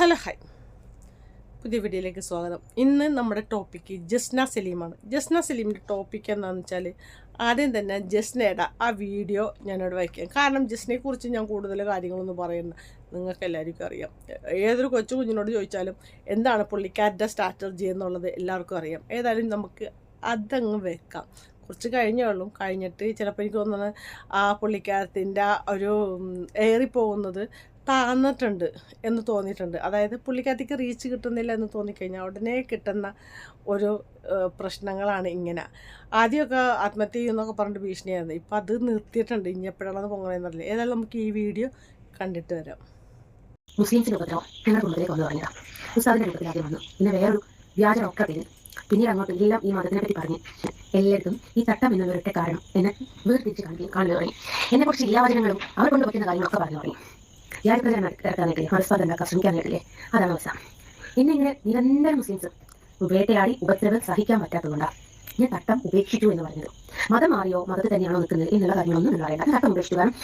Hello hi പുതിയ വീഡിയോയിലേക്ക് സ്വാഗതം. ഇന്ന് നമ്മുടെ ടോപ്പിക്ക് ജസ്ന സലീമാണ്. ജസ്ന സലീമിന്റെ ടോപ്പിക്ക് എന്താണെന്ന് വെച്ചാൽ ആദ്യം തന്നെ ജസ്നയുടെ ആ വീഡിയോ ഞാനിവിടെ വയ്ക്കാം. കാരണം ജസ്നയെക്കുറിച്ച് ഞാൻ കൂടുതൽ കാര്യങ്ങളൊന്നും പറയുന്നു നിങ്ങൾക്ക് എല്ലാവർക്കും അറിയാം. ഏതൊരു കൊച്ചു കുഞ്ഞിനോട് ചോദിച്ചാലും എന്താണ് പുള്ളിക്കാരുടെ സ്ട്രാറ്റജി എന്നുള്ളത് എല്ലാവർക്കും അറിയാം. ഏതായാലും നമുക്ക് അതങ്ങ് വെക്കാം. കുറച്ച് കഴിഞ്ഞേ ഉള്ളൂ. കഴിഞ്ഞിട്ട് ചിലപ്പോൾ എനിക്ക് തോന്നുന്നത് ആ പുള്ളിക്കാരത്തിന്റെ ഒരു ഏറിപ്പോകുന്നത് താന്നിട്ടുണ്ട് എന്ന് തോന്നിയിട്ടുണ്ട്. അതായത് പുള്ളിക്കാത്തിക്ക് റീച്ച് കിട്ടുന്നില്ല എന്ന് തോന്നിക്കഴിഞ്ഞാൽ ഉടനെ കിട്ടുന്ന ഒരു പ്രശ്നങ്ങളാണ് ഇങ്ങനെ. ആദ്യമൊക്കെ ആത്മഹത്യ ചെയ്യുന്നൊക്കെ പറഞ്ഞിട്ട് ഭീഷണിയായിരുന്നു. ഇപ്പം അത് നിർത്തിയിട്ടുണ്ട്. ഇനി എപ്പോഴാണത് പറഞ്ഞത് ഏതായാലും നമുക്ക് ഈ വീഡിയോ കണ്ടിട്ട് വരാം. മുസ്ലിംസിന്റെ വന്നു പിന്നെ പിന്നീട് അങ്ങോട്ട് എല്ലാം ഈ മതത്തിനെ പറ്റി പറഞ്ഞ്. എല്ലായിടത്തും ഈ ചട്ടം എന്നുള്ള ഒരൊറ്റ കാരണം എന്നെ വേർതിരിച്ച് കാണിക്കാൻ കാണുക തുടങ്ങി. എന്നെ കുറിച്ച് എല്ലാ വചനങ്ങളും അവർ കൊണ്ട് കാര്യങ്ങളൊക്കെ പറഞ്ഞു തുടങ്ങി. വ്യാജ പ്രചരണം ഇറക്കാനായിട്ടില്ലേ മതസ്വാദം ഉണ്ടാക്കാൻ ശ്രമിക്കാനായിട്ടില്ലേ അതാണ് അവസ്ഥ എന്നെ ഇങ്ങനെ നിരന്തരം മുസ്ലിംസ് വേട്ടയാടി ഉപദ്രവം സഹിക്കാൻ പറ്റാത്തതുകൊണ്ടാണ് ഞാൻ തട്ടം ഉപേക്ഷിച്ചു എന്ന് പറഞ്ഞത് മതം മാറിയോ മതത്തിൽ തന്നെയാണോ നിൽക്കുന്നത് എന്നുള്ള കാര്യങ്ങളൊന്നും നിങ്ങൾ അറിയണ്ട. തട്ടം ഉപേക്ഷിച്ചു. കാരണം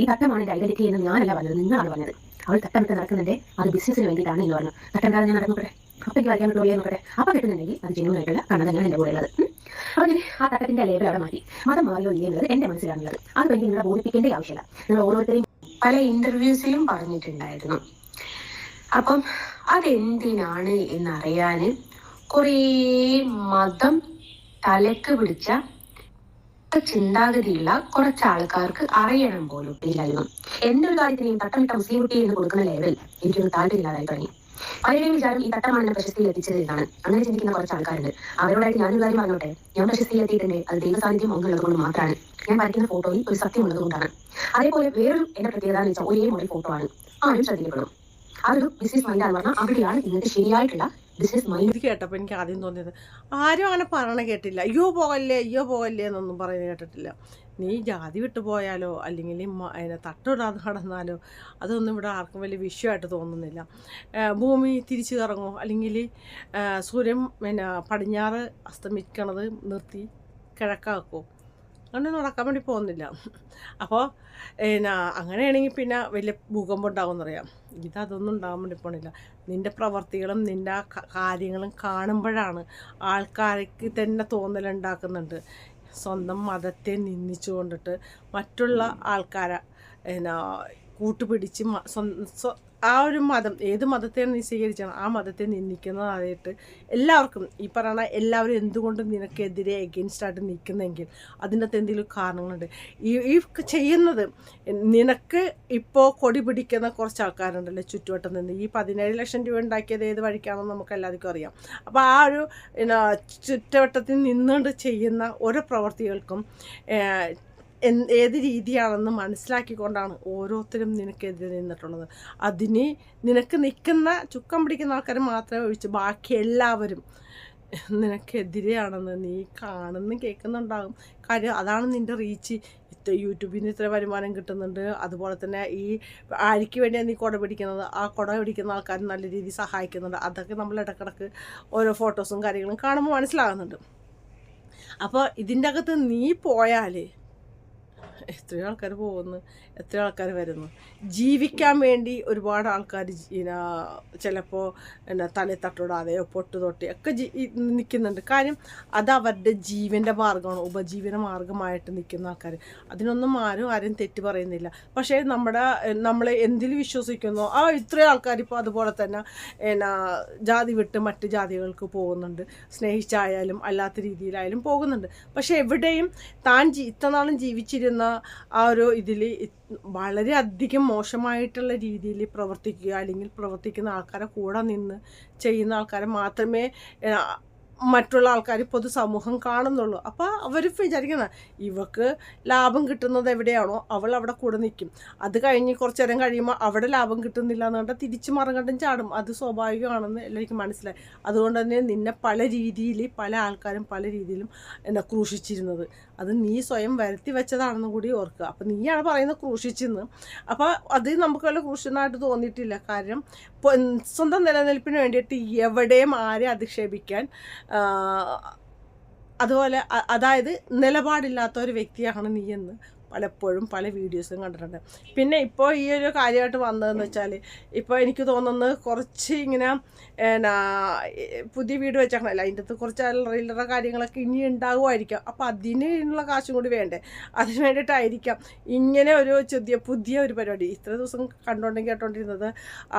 ഈ തട്ടമാണ് എന്റെ ഐഡന്റിറ്റി എന്ന് ഞാനല്ല പറഞ്ഞത് നിങ്ങളാണ് പറഞ്ഞത്. അവൾ തട്ടമിട്ട് നടക്കുന്നുണ്ട് അത് ബിസിനസ്സിന് വേണ്ടിയിട്ടാണ് എന്ന് പറഞ്ഞു. തട്ടമിടാതെ ഞാൻ നടന്നോട്ടെ? അപ്പൊ എനിക്ക് വരയ്ക്കാൻ കിട്ടുമോ നോക്കട്ടെ? അപ്പൊ കിട്ടുന്നുണ്ടെങ്കിൽ അത് ജെന്യൂൻ ആയിട്ടുള്ള കണ്ണ തന്നെയാണ് എന്റെ കൂടെ ഉള്ളത്. അപ്പൊ ഞാൻ ആ തട്ടത്തിന്റെ ലേബൽ അവിടെ മാറ്റി. മതം മാറിയോ ഇല്ലേ എന്നുള്ളത് എന്റെ മനസ്സിലാണുള്ളത് അത് കഴിഞ്ഞ് നിങ്ങളെ ബോധിപ്പിക്കേണ്ട ആവശ്യമില്ല. നിങ്ങൾ ഓരോരുത്തരെയും പല ഇന്റർവ്യൂസിലും പറഞ്ഞിട്ടുണ്ടായിരുന്നു. അപ്പം അതെന്തിനാണ് എന്നറിയാൻ കുറേ മതം തലക്ക് പിടിച്ച ചിന്താഗതിയുള്ള കുറച്ച് ആൾക്കാർക്ക് അറിയണം പോലും ഇല്ലായിരുന്നു. എന്റെ ഒരു കാര്യത്തിനെയും തട്ടമിട്ട മുസ്ലിം കുട്ടി എന്ന് കൊടുക്കുന്ന ലെവൽ എനിക്കൊരു താല്പര്യമില്ലാതായി തുടങ്ങി. പലരുടെയും വിചാരം ഈ തട്ടമാണ് പ്രശസ്തിയിൽ എത്തിച്ചത് എന്നാണ് അങ്ങനെ ചിന്തിക്കുന്ന കുറച്ച് ആൾക്കാരുണ്ട്. അവരോടായിട്ട് ഞാനൊരു കാര്യം പറഞ്ഞോട്ടെ? ഞാൻ പ്രശസ്തിയിൽ എത്തിയിട്ടുണ്ട്. അത് ദൈവ സാന്നിധ്യം ഒന്നുള്ളത് കൊണ്ട് മാത്രമാണ്. ഞാൻ വരയ്ക്കുന്ന ഫോട്ടോയിൽ ഒരു സത്യം ഉള്ളത് കൊണ്ടാണ് അതേപോലെ വേറൊരു എന്റെ പ്രത്യേകത എന്ന് വെച്ചാൽ ഒരേ മോഡൽ ഫോട്ടോ ആണ്. ആരും ശ്രദ്ധിക്കപ്പെടും. അതൊരു ബിസിനസ് മൈൻഡ് ആണ് പറഞ്ഞാൽ അവിടെയാണ് ഇന്നത്തെ ശരിയായിട്ടുള്ള ബിസിനസ് കേട്ടപ്പോൾ എനിക്ക് ആദ്യം തോന്നിയത്. ആരും അങ്ങനെ പറയണ കേട്ടില്ല. അയ്യോ പോകല്ലേ അയ്യോ പോകല്ലേ എന്നൊന്നും പറയുന്നത് കേട്ടിട്ടില്ല. നീ ജാതി വിട്ടു പോയാലോ? അല്ലെങ്കിൽ അതിനെ തട്ടിടാതെ നടന്നാലോ? അതൊന്നും ഇവിടെ ആർക്കും വലിയ വിഷയമായിട്ട് തോന്നുന്നില്ല. ഭൂമി തിരിച്ചു കറങ്ങോ? അല്ലെങ്കിൽ സൂര്യൻ പിന്നെ പടിഞ്ഞാറ് അസ്തമിക്കണത് നിർത്തി കിഴക്കാക്കോ? അങ്ങനെ നടക്കാൻ വേണ്ടി പോകുന്നില്ല. അപ്പോൾ പിന്നെ അങ്ങനെയാണെങ്കിൽ പിന്നെ വലിയ ഭൂകമ്പം ഉണ്ടാകുമെന്നറിയാം ഇതൊന്നും ഉണ്ടാകാൻ വേണ്ടി പോണില്ല. നിന്റെ പ്രവർത്തികളും നിന്റെ കാര്യങ്ങളും കാണുമ്പോഴാണ് ആൾക്കാർക്ക് തന്നെ തോന്നലുണ്ടാക്കുന്നുണ്ട്. സ്വന്തം മതത്തെ നിന്ദിച്ചു കൊണ്ടിട്ട് മറ്റുള്ള ആൾക്കാരെ എന്നാ കൂട്ടുപിടിച്ച് ആ ഒരു മതം ഏത് മതത്തെ നീ സ്വീകരിച്ചാണ് ആ മതത്തെ നിന്ദിക്കുന്നതായിട്ട് എല്ലാവർക്കും ഈ പറയുന്ന എല്ലാവരും എന്തുകൊണ്ടും നിനക്കെതിരെ എഗെയിൻസ്റ്റ് ആയിട്ട് നിൽക്കുന്നെങ്കിൽ അകത്ത് എന്തെങ്കിലും കാരണങ്ങളുണ്ട്. ഈ ഈ ചെയ്യുന്നത് നിനക്ക് ഇപ്പോൾ കൊടി പിടിക്കുന്ന കുറച്ച് ആൾക്കാരുണ്ടല്ലോ ചുറ്റുവട്ടം നിന്ന്. ഈ പതിനേഴ് ലക്ഷം രൂപ ഉണ്ടാക്കിയത് ഏത് വഴിക്കാണെന്ന് നമുക്ക് എല്ലാവർക്കും അറിയാം. അപ്പോൾ ആ ഒരു ചുറ്റുവട്ടത്തിൽ നിന്നുകൊണ്ട് ചെയ്യുന്ന ഓരോ എന്ത് ഏത് രീതിയാണെന്ന് മനസ്സിലാക്കിക്കൊണ്ടാണ് ഓരോരുത്തരും നിനക്കെതിരെ നിന്നിട്ടുള്ളത്. അതിന് നിനക്ക് നിൽക്കുന്ന ചുക്കം പിടിക്കുന്ന ആൾക്കാർ മാത്രമേ ഒഴിച്ച് ബാക്കി എല്ലാവരും നിനക്കെതിരെയാണെന്ന് നീ കാണുന്നു കേൾക്കുന്നുണ്ടാകും. കാര്യം അതാണ് നിന്റെ റീച്ച്. ഇത്ര യൂട്യൂബിൽ നിന്ന് ഇത്ര വരുമാനം കിട്ടുന്നുണ്ട്. അതുപോലെ തന്നെ ഈ ആരിക്ക് വേണ്ടിയാണ് നീ കുട പിടിക്കുന്നത്. ആ കുട പിടിക്കുന്ന ആൾക്കാർ നല്ല രീതിയിൽ സഹായിക്കുന്നുണ്ട്. അതൊക്കെ നമ്മൾ ഇടക്കിടക്ക് ഓരോ ഫോട്ടോസും കാര്യങ്ങളും കാണുമ്പോൾ മനസ്സിലാകുന്നുണ്ട്. അപ്പോൾ ഇതിന്റെ അകത്ത് നീ പോയാൽ എത്രയോ ആൾക്കാർ പോകുന്നു എത്രയോ ആൾക്കാർ വരുന്നു. ജീവിക്കാൻ വേണ്ടി ഒരുപാട് ആൾക്കാർ ചിലപ്പോൾ എന്നാ തലയിൽ തട്ടിടാതെയോ പൊട്ട് തൊട്ടി ഒക്കെ നിൽക്കുന്നുണ്ട് കാര്യം അത് അവരുടെ ജീവന്റെ മാർഗമാണ് ഉപജീവന മാർഗമായിട്ട് നിൽക്കുന്ന ആൾക്കാർ അതിനൊന്നും ആരും ആരും തെറ്റ് പറയുന്നില്ല. പക്ഷേ നമ്മുടെ നമ്മൾ എന്തിൽ വിശ്വസിക്കുന്നു? ആ ഇത്രയും ആൾക്കാർ ഇപ്പോൾ അതുപോലെ തന്നെ എന്നാ ജാതി വിട്ട് മറ്റ് ജാതികൾക്ക് പോകുന്നുണ്ട്. സ്നേഹിച്ചായാലും അല്ലാത്ത രീതിയിലായാലും പോകുന്നുണ്ട്. പക്ഷേ എവിടെയും താൻ ജീ ഇത്രനാളും ജീവിച്ചിരുന്ന ആ ഒരു ഇതിൽ വളരെയധികം മോശമായിട്ടുള്ള രീതിയിൽ പ്രവർത്തിക്കുക അല്ലെങ്കിൽ പ്രവർത്തിക്കുന്ന ആൾക്കാരെ കൂടെ നിന്ന് ചെയ്യുന്ന ആൾക്കാരെ മാത്രമേ മറ്റുള്ള ആൾക്കാർ പൊതുസമൂഹം കാണുന്നുള്ളൂ. അപ്പോൾ അവർ വിചാരിക്കുന്നത് ഇവക്ക് ലാഭം കിട്ടുന്നത് എവിടെയാണോ അവൾ അവിടെ കൂടെ നിൽക്കും അത് കഴിഞ്ഞ് കുറച്ച് നേരം കഴിയുമ്പോൾ അവിടെ ലാഭം കിട്ടുന്നില്ല എന്ന് കണ്ടാൽ തിരിച്ച് മറങ്ങണ്ടും ചാടും. അത് സ്വാഭാവികമാണെന്ന് എല്ലാവർക്കും മനസ്സിലായി. അതുകൊണ്ട് തന്നെ നിന്നെ പല രീതിയിൽ പല ആൾക്കാരും പല രീതിയിലും എന്നെ ക്രൂശിച്ചിരുന്നത്. അത് നീ സ്വയം വരുത്തി വെച്ചതാണെന്ന് കൂടി ഓർക്കുക. അപ്പം നീയാണ് പറയുന്നത് ക്രൂശിച്ചെന്ന്. അപ്പോൾ അത് നമുക്ക് വല്ല ക്രൂശനായിട്ട് തോന്നിയിട്ടില്ല. കാരണം സ്വന്തം നിലനിൽപ്പിന് വേണ്ടിയിട്ട് എവിടെയും ആരെ അധിക്ഷേപിക്കാൻ അതുപോലെ അതായത് നിലപാടില്ലാത്ത ഒരു വ്യക്തിയാണ് നീ എന്ന് പലപ്പോഴും പല വീഡിയോസും കണ്ടിട്ടുണ്ട്. പിന്നെ ഇപ്പോൾ ഈ ഒരു കാര്യമായിട്ട് വന്നതെന്ന് വെച്ചാൽ ഇപ്പോൾ എനിക്ക് തോന്നുന്നത് കുറച്ച് ഇങ്ങനെ എന്നാ പുതിയ വീട് വെച്ചാണല്ലോ അതിന്റെ അകത്ത് കുറച്ച് റീലറ കാര്യങ്ങളൊക്കെ ഇനി ഉണ്ടാകുമായിരിക്കാം അപ്പോൾ അതിനുള്ള കാശും കൂടി വേണ്ടേ? അതിന് വേണ്ടിയിട്ടായിരിക്കാം ഇങ്ങനെ ഒരു ചെറിയ പുതിയ ഒരു പരിപാടി. ഇത്ര ദിവസം കണ്ടുകൊണ്ടെങ്കിൽ കേട്ടോണ്ടിരുന്നത്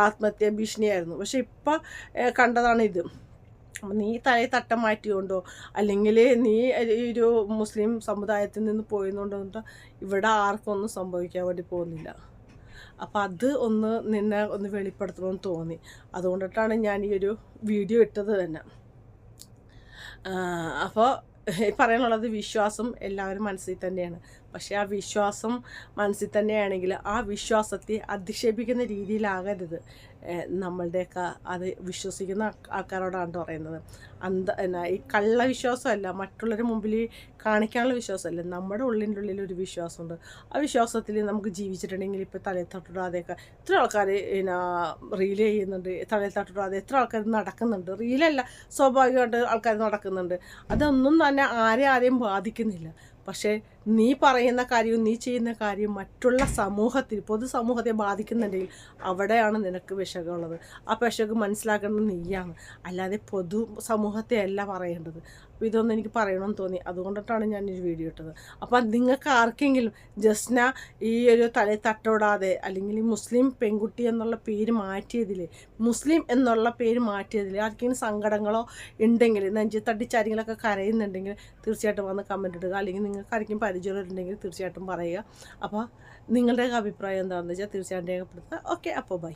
ആത്മഹത്യ ഭീഷണിയായിരുന്നു. പക്ഷെ ഇപ്പോൾ കണ്ടതാണ് ഇത്. നീ തലയിൽ തട്ടം മാറ്റിയോണ്ടോ അല്ലെങ്കിൽ നീ ഒരു മുസ്ലിം സമുദായത്തിൽ നിന്ന് പോയതുകൊണ്ടോ ഇവിടെ ആർക്കും ഒന്നും സംഭവിക്കാൻ വേണ്ടി പോകുന്നില്ല. അപ്പം അത് ഒന്ന് നിന്നെ ഒന്ന് വെളിപ്പെടുത്തണമെന്ന് തോന്നി. അതുകൊണ്ടിട്ടാണ് ഞാൻ ഈ ഒരു വീഡിയോ ഇട്ടത് തന്നെ. അപ്പോൾ പറയാനുള്ളത് വിശ്വാസം എല്ലാവരും മനസ്സിൽ തന്നെയാണ്. പക്ഷേ ആ വിശ്വാസം മനസ്സിൽ തന്നെയാണെങ്കിൽ ആ വിശ്വാസത്തെ അധിക്ഷേപിക്കുന്ന രീതിയിലാകരുത്. നമ്മളുടെയൊക്കെ അത് വിശ്വസിക്കുന്ന ആൾക്കാരോടാണ് പറയുന്നത്. അന്ത എന്നാ ഈ കള്ള വിശ്വാസമല്ല മറ്റുള്ളവരുടെ മുമ്പിൽ കാണിക്കാനുള്ള വിശ്വാസമല്ല നമ്മുടെ ഉള്ളിന്റെ ഉള്ളിൽ ഒരു വിശ്വാസമുണ്ട്. ആ വിശ്വാസത്തിൽ നമുക്ക് ജീവിച്ചിട്ടുണ്ടെങ്കിൽ ഇപ്പോൾ തലയിൽ തട്ടിടാതെയൊക്കെ എത്ര ആൾക്കാർ എന്നാ റീൽ ചെയ്യുന്നുണ്ട് തലയിൽ തട്ടിടാതെ എത്ര ആൾക്കാർ നടക്കുന്നുണ്ട്. റീലല്ല സ്വാഭാവികമായിട്ട് ആൾക്കാർ നടക്കുന്നുണ്ട്. അതൊന്നും തന്നെ ആരെ ആരെയും ബാധിക്കുന്നില്ല. പക്ഷേ നീ പറയുന്ന കാര്യവും നീ ചെയ്യുന്ന കാര്യവും മറ്റുള്ള സമൂഹത്തിൽ പൊതുസമൂഹത്തെ ബാധിക്കുന്നുണ്ടെങ്കിൽ അവിടെയാണ് നിനക്ക് വിഷകമുള്ളത് ആ വിഷക്ക് മനസ്സിലാക്കേണ്ടത് നീയാണ്. അല്ലാതെ പൊതു സമൂഹത്തെ അല്ല പറയേണ്ടത്. അപ്പോൾ ഇതൊന്നും എനിക്ക് പറയണമെന്ന് തോന്നി. അതുകൊണ്ടിട്ടാണ് ഞാൻ ഈ വീഡിയോ ഇട്ടത്. അപ്പം നിങ്ങൾക്ക് ആർക്കെങ്കിലും ജസ്ന ഈ ഒരു തല തട്ടോടാതെ അല്ലെങ്കിൽ മുസ്ലിം പെൺകുട്ടി എന്നുള്ള പേര് മാറ്റിയതിൽ മുസ്ലിം എന്നുള്ള പേര് മാറ്റിയതിൽ ആർക്കെങ്കിലും സങ്കടങ്ങളോ ഉണ്ടെങ്കിൽ നെഞ്ചി തട്ടിച്ചാരിങ്ങളൊക്കെ കരയുന്നുണ്ടെങ്കിൽ തീർച്ചയായിട്ടും വന്ന് കമന്റ് ഇടുക. അല്ലെങ്കിൽ നിങ്ങൾക്ക് ആർക്കും പരിചയമുണ്ടെങ്കിൽ തീർച്ചയായിട്ടും പറയുക. അപ്പോൾ നിങ്ങളുടെ അഭിപ്രായം എന്താണെന്ന് വെച്ചാൽ തീർച്ചയായിട്ടും രേഖപ്പെടുത്തുക. ഓക്കെ അപ്പോൾ ബൈ